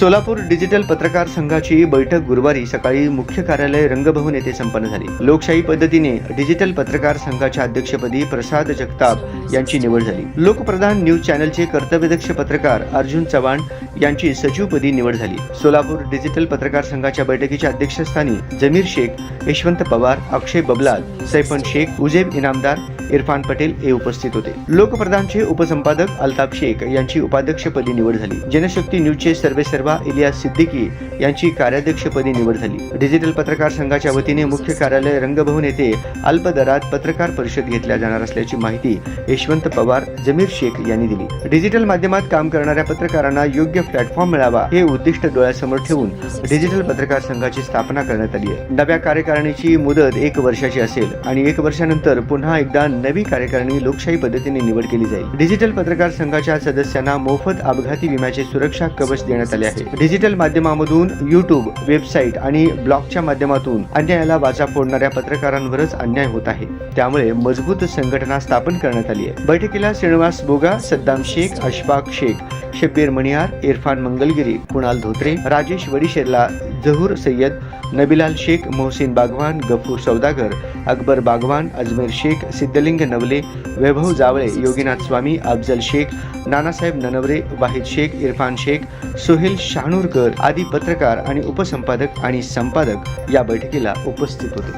Solapur digital पत्रकार संघाची बैठक गुरुवारी सकाळी मुख्य कार्यालय रंगभवन येथे संपन्न झाली. लोकशाही पद्धतीने डिजिटल पत्रकार संघाच्या अध्यक्षपदी प्रसाद जगताप यांची निवड झाली. लोकप्रधान न्यूज चॅनलचे कर्तव्यदक्ष पत्रकार अर्जुन चव्हाण यांची सचिवपदी निवड झाली. सोलापूर डिजिटल पत्रकार संघाच्या बैठकीच्या अध्यक्षस्थानी जमीर शेख यशवंत पवार अक्षय बबलाल सैफन शेख उजेब इनामदार इरफान पटेल हे उपस्थित होते. लोकप्रधानचे उपसंपादक अल्ताफ शेख यांची उपाध्यक्षपदी निवड झाली. जनशक्ती न्यूजचे सर्वेसर्वा इलियास सिद्दीकी यांची कार्याध्यक्षपदी निवड झाली. डिजिटल पत्रकार संघाच्या वतीने मुख्य कार्यालय रंगभवन येथे अल्प दरात पत्रकार परिषद घेतल्या जाणार असल्याची माहिती यशवंत पवार जमीर शेख यांनी दिली. डिजिटल माध्यमात काम करणाऱ्या पत्रकारांना योग्य प्लॅटफॉर्म मिळावा हे उद्दिष्ट डोळ्यासमोर ठेवून डिजिटल पत्रकार संघाची स्थापना करण्यात आली आहे. नव्या कार्यकारिणीची मुदत एक वर्षाची असेल आणि एक वर्षानंतर पुन्हा एकदा नवी कार्यकारिणी लोकशाही पद्धतीने निवड केली जाईल. डिजिटल पत्रकार संघाच्या सदस्यांना मोफत अपघाती विम्याचे सुरक्षा कवच देण्यात आले आहे. डिजिटल माध्यमामधून युट्यूब वेबसाईट आणि ब्लॉगच्या माध्यमातून अन्यायाला वाचा फोडणाऱ्या पत्रकारांवरच अन्याय होत आहे. त्यामुळे मजबूत संघटना स्थापन करण्यात आली आहे. बैठकीला श्रीनिवास बोगा सद्दाम शेख अशफाक शेख शब्बीर मणियार इरफान मंगलगिरी कुणाल धोत्रे राजेश वडिशेरला जहूर सय्यद नबिलाल शेख मोहसिन बागवान गफूर सौदागर अकबर बागवान अजमेर शेख सिद्धलिंग नवले वैभव जावळे योगीनाथ स्वामी अफजल शेख नानासाहेब ननवरे वाहिद शेख इरफान शेख सोहेल शहाणूरकर आदी पत्रकार आणि उपसंपादक आणि संपादक या बैठकीला उपस्थित होते.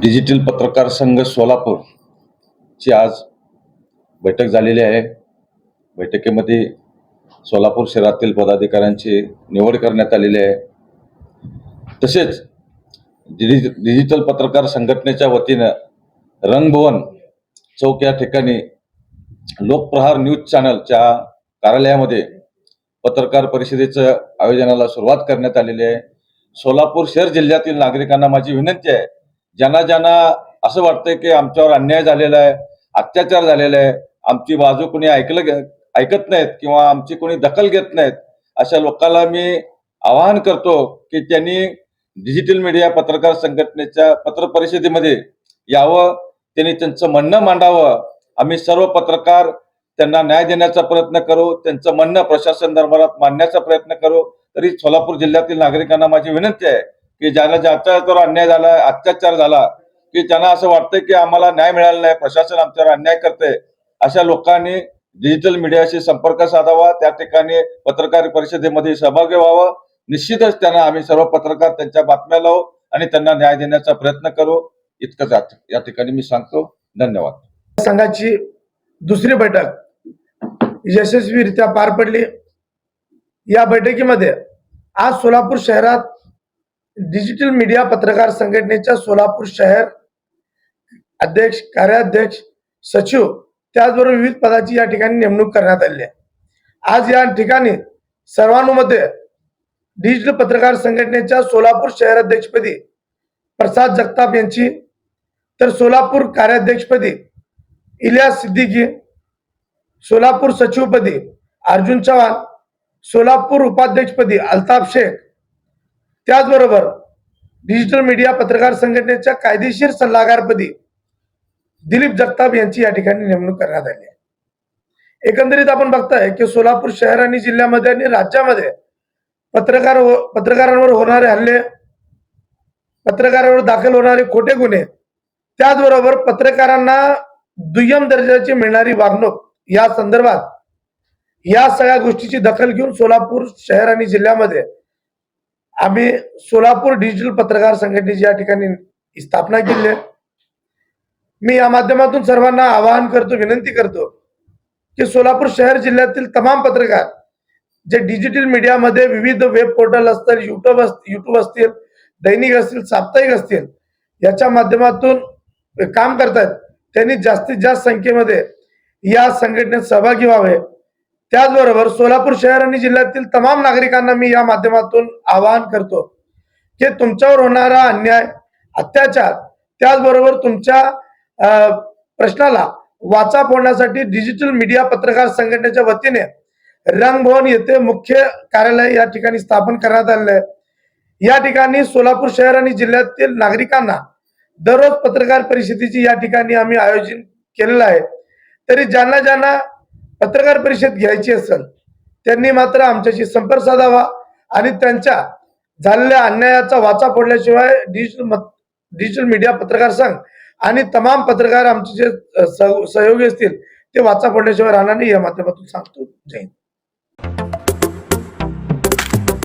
डिजिटल पत्रकार संघ सोलापूर ची आज बैठक झालेली आहे. बैठकीमध्ये सोलापूर शहरातील पदाधिकाऱ्यांची निवड करण्यात आलेली आहे. तसेच डिजि डिजिटल पत्रकार संघटनेच्या वतीनं रंगभवन चौक या ठिकाणी लोकप्रहार न्यूज चॅनलच्या कार्यालयामध्ये पत्रकार परिषदेचं आयोजनाला सुरुवात करण्यात आलेली आहे. सोलापूर शहर जिल्ह्यातील नागरिकांना माझी विनंती आहे ज्यांना ज्यांना असं वाटतंय की आमच्यावर अन्याय झालेला आहे अत्याचार झालेला आहे आमची बाजू कुणी ऐकलं ऐकत नाहीत किंवा आमची कोणी दखल घेत नाहीत अशा लोकांना मी आवाहन करतो की त्यांनी डिजिटल मीडिया पत्रकार संघटनेच्या पत्र परिषदेमध्ये यावं त्यांनी त्यांचं म्हणणं मांडावं. आम्ही सर्व पत्रकार त्यांना न्याय देण्याचा प्रयत्न करू त्यांचं म्हणणं प्रशासन दरबारात मांडण्याचा प्रयत्न करू. तरी सोलापूर जिल्ह्यातील नागरिकांना माझी विनंती आहे की ज्याला ज्याच्यावर अन्याय झाला अत्याचार झाला की त्यांना असं वाटतंय की आम्हाला न्याय मिळाला नाही प्रशासन आमच्यावर अन्याय करते अशा लोकांनी डिजिटल मीडियाशी संपर्क साधावा त्या ठिकाणी पत्रकार परिषदेमध्ये सहभागी व्हावं. निश्चितच त्यांना आम्ही सर्व पत्रकार त्यांच्या बातम्या लावू आणि त्यांना न्याय देण्याचा प्रयत्न करू. इतकंच या- या ठिकाणी मी सांगतो. धन्यवाद. संघाची दुसरी बैठक यशस्वीरित्या पार पडली. या बैठकीमध्ये आज सोलापूर शहरात डिजिटल मीडिया पत्रकार संघटनेच्या सोलापूर शहर अध्यक्ष कार्याध्यक्ष सचिव त्याचबरोबर विविध पदाची या ठिकाणी नेमणूक करण्यात आली आहे. आज या ठिकाणी सर्वानुमते डिजिटल पत्रकार संघटनेच्या सोलापूर शहराध्यक्षपदी प्रसाद जगताप यांची तर सोलापूर कार्याध्यक्षपदी इलिया सिद्दीकी सोलापूर सचिवपदी अर्जुन चव्हाण सोलापूर उपाध्यक्षपदी अल्ताफ शेख त्याचबरोबर डिजिटल मीडिया पत्रकार संघटनेच्या कायदेशीर सल्लागारपदी दिलीप जगताप यांची या ठिकाणी नेमणूक करण्यात आली आहे. एकंदरीत आपण बघताय की सोलापूर शहर आणि जिल्ह्यामध्ये आणि राज्यामध्ये पत्रकार हो- पत्रकारांवर होणारे हल्ले पत्रकारांवर दाखल होणारे खोटे गुन्हे त्याचबरोबर पत्रकारांना दुय्यम दर्जाची मिळणारी वागणूक या संदर्भात या सगळ्या गोष्टीची दखल घेऊन सोलापूर शहर आणि जिल्ह्यामध्ये आम्ही सोलापूर डिजिटल पत्रकार संघटनेची या ठिकाणी स्थापना केली आहे. मी या माध्यमातून सर्वांना आवाहन करतो विनंती करतो की सोलापूर शहर जिल्ह्यातील तमाम पत्रकार जे डिजिटल मीडियामध्ये विविध वेब पोर्टल असतील युट्यूब युट्यूब असतील दैनिक असतील साप्ताहिक असतील याच्या माध्यमातून काम करतात त्यांनी जास्तीत जास्त संख्येमध्ये या संघटनेत सहभागी व्हावे. त्याचबरोबर सोलापूर शहर आणि जिल्ह्यातील तमाम नागरिकांना मी या माध्यमातून आवाहन करतो की तुमच्यावर होणारा अन्याय अत्याचार त्याचबरोबर तुमच्या प्रश्नाला वाचा फोडण्यासाठी डिजिटल मीडिया पत्रकार संघटनेच्या वतीने रंगभवन येथे मुख्य कार्यालय या ठिकाणी स्थापन करण्यात आलेलं आहे. या ठिकाणी सोलापूर शहर आणि जिल्ह्यातील नागरिकांना दररोज पत्रकार परिषदेची या ठिकाणी आम्ही आयोजन केलेलं आहे. तरी ज्यांना ज्यांना पत्रकार परिषद घ्यायची असेल त्यांनी मात्र आमच्याशी संपर्क साधावा आणि त्यांच्या झालेल्या अन्यायाचा वाचा फोडल्याशिवाय डिजिटल डिजिटल मीडिया पत्रकार संघ आणि तमाम पत्रकार आमचे जे सह- सहयोगी असतील ते वाचा पडल्याशिवाय राहणार नाही या माध्यमातून सांगतो. जय हिंद.